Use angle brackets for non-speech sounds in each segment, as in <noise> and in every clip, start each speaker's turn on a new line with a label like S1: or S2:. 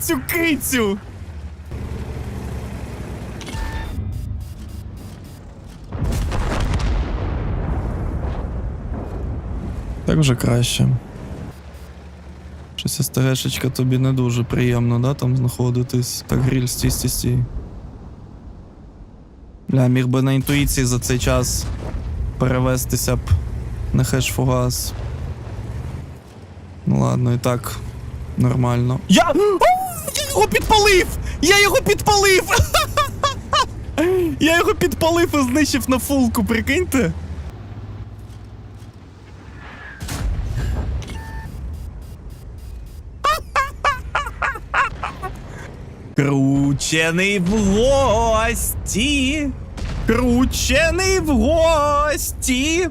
S1: цю кицю. Так вже краще. Щось СТГшечка тобі не дуже приємно, да, там знаходитись. Так, гріль, стій, стій, стій. Бля, міг би на інтуїції за цей час перевестися б на хеш фугас. Ну ладно, і так. Нормально. Я. Я його підпалив! Я його підпалив! <laughs> Я його підпалив і знищив на фулку, прикиньте. <laughs> Кручений в гості. Кручений в гості.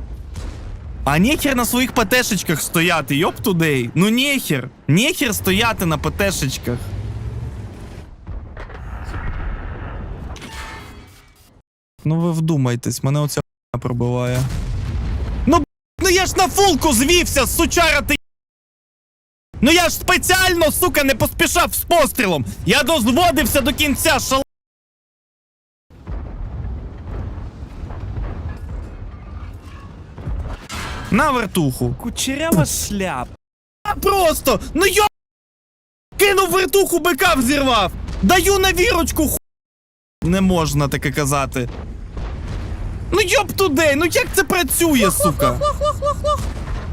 S1: А нехер на своїх ПТшечках стояти, йоп тудей. Ну нехер. Нехер стояти на ПТшечках. Ну ви вдумайтесь, мене оця пробиває. Ну, ну я ж на фулку звівся, сучара ти. Ну я ж спеціально, сука, не поспішав з пострілом. Я дозводився до кінця шал. На вертуху.
S2: Кучерява шляп.
S1: А просто! Ну йо... Кинув вертуху, бика взірвав! Даю на вірочку ху... Не можна таке казати. Ну йоп тудей, ну як це працює, сука?